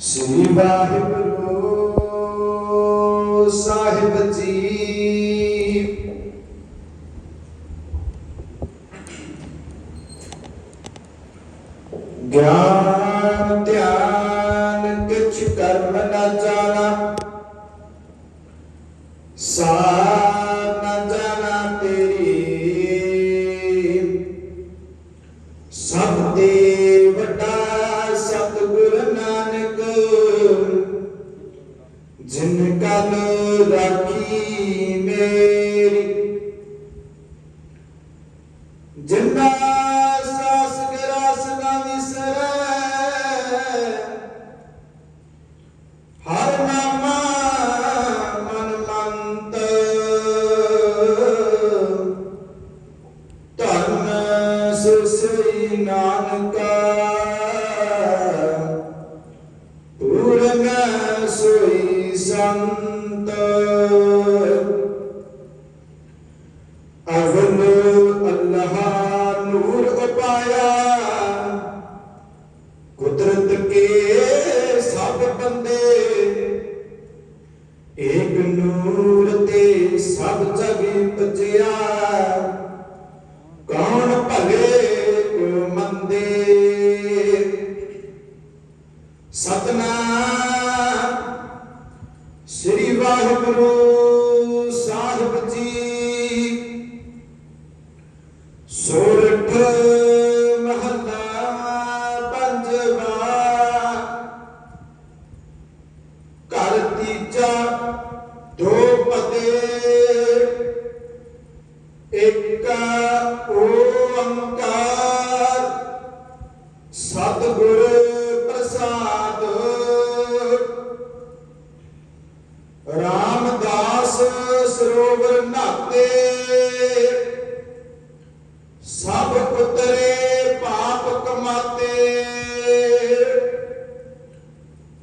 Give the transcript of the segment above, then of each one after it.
ሲባህሎ ሳህበቲ ጋዲያን ገች ቀርመናጃና ਰਾਖੀ ਮੇਰੀ। ਜਿੰਨਾ ਸਾਸ ਗਰਾਸ ਨਾ ਵਿਸਰੈ, ਹਰ ਨਾਮਾ ਮਨ ਮੰਤ ਧਨ ਸੁਸਈ ਨਾਨਕਾ, ਪੂਰਨ ਸੋਈ ਸੰਤ ਅਵਨ ਅੱਲਾਹ ਨੂਰ ਉਪਾਇਆ ਕੁਦਰਤ ਕੇ ਸਭ ਬੰਦੇ ਏਕ ਨੂਰ ਤੇ ਸਭ ਜਗ ਪਜਿਆ ਕੌਣ ਭਲੇ ਕੋ ਮੰਦੇ ਸਤਨਾਮ ਸ੍ਰੀ ਵਾਹਿਗੁਰੂ ਸਾਹਿਬ ਜੀ ਸੋਰਠ ਮਹੱਲਾ ਪੰਜਵਾ। ਘਰ ਤੀਜਾ ਦੋ ਪਤੇ। ਇੱਕ ਓੰਕਾਰ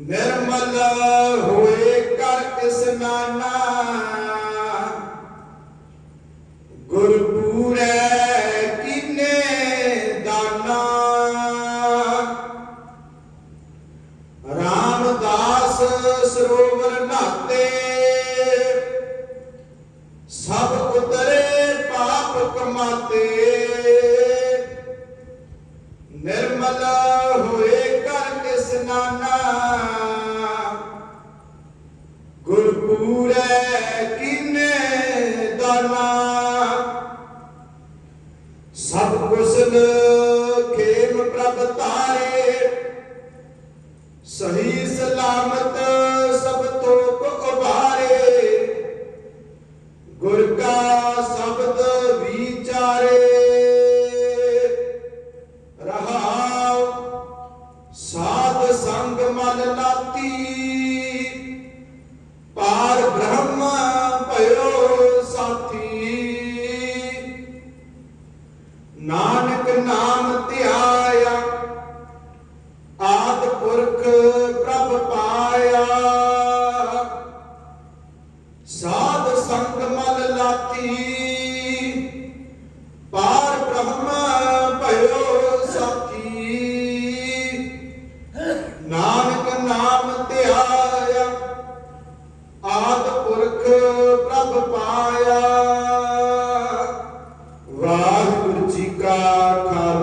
ਨਿਰਮਲ ਹੋਏ ਕਰ ਇਸਨਾਨਾ ਗੁਰਪੂਰੈ ਕੀਨੇ ਦਾਨਾ। ਰਾਮਦਾਸ ਸਰੋਵਰ ਨਾਤੇ। ਸਭ ਉਤਰੇ ਪਾਪ ਕਮਾਤੇ। ਨਿਰਮਲਾ ਸਭ ਕੁਸਲ ਖੇਮ ਪ੍ਰਭ ਤਾਰੇ ਸਹੀ ਸਲਾਮਤ ਸਭ ਤੋਪ ਉਬਾਰੇ ਗੁਰ ਕਾ ਸ਼ਬਦ ਵਿਚਾਰੇ। ਰਹਾਉ ਸਾਧ ਸੰਗ ਮਨ ਲਾਤੀ। ਨਾਨਕ ਨਾਮ ਧਿਆਇਆ, ਆਦ ਪੁਰਖ ਪ੍ਰਭ ਪਾਇਆ। ਸਾਧ ਸੰਗ ਮਲ ਲਾਤੀ, ਪਾਰ ਬ੍ਰਹਮ ਭਇਓ ਸਾਥੀ। ਨਾਨਕ ਨਾਮ ਧਿਆਇਆ, ਆਦ ਪੁਰਖ ਪ੍ਰਭ ਪਾਇਆ। ਵਾਹਿਗੁਰੂ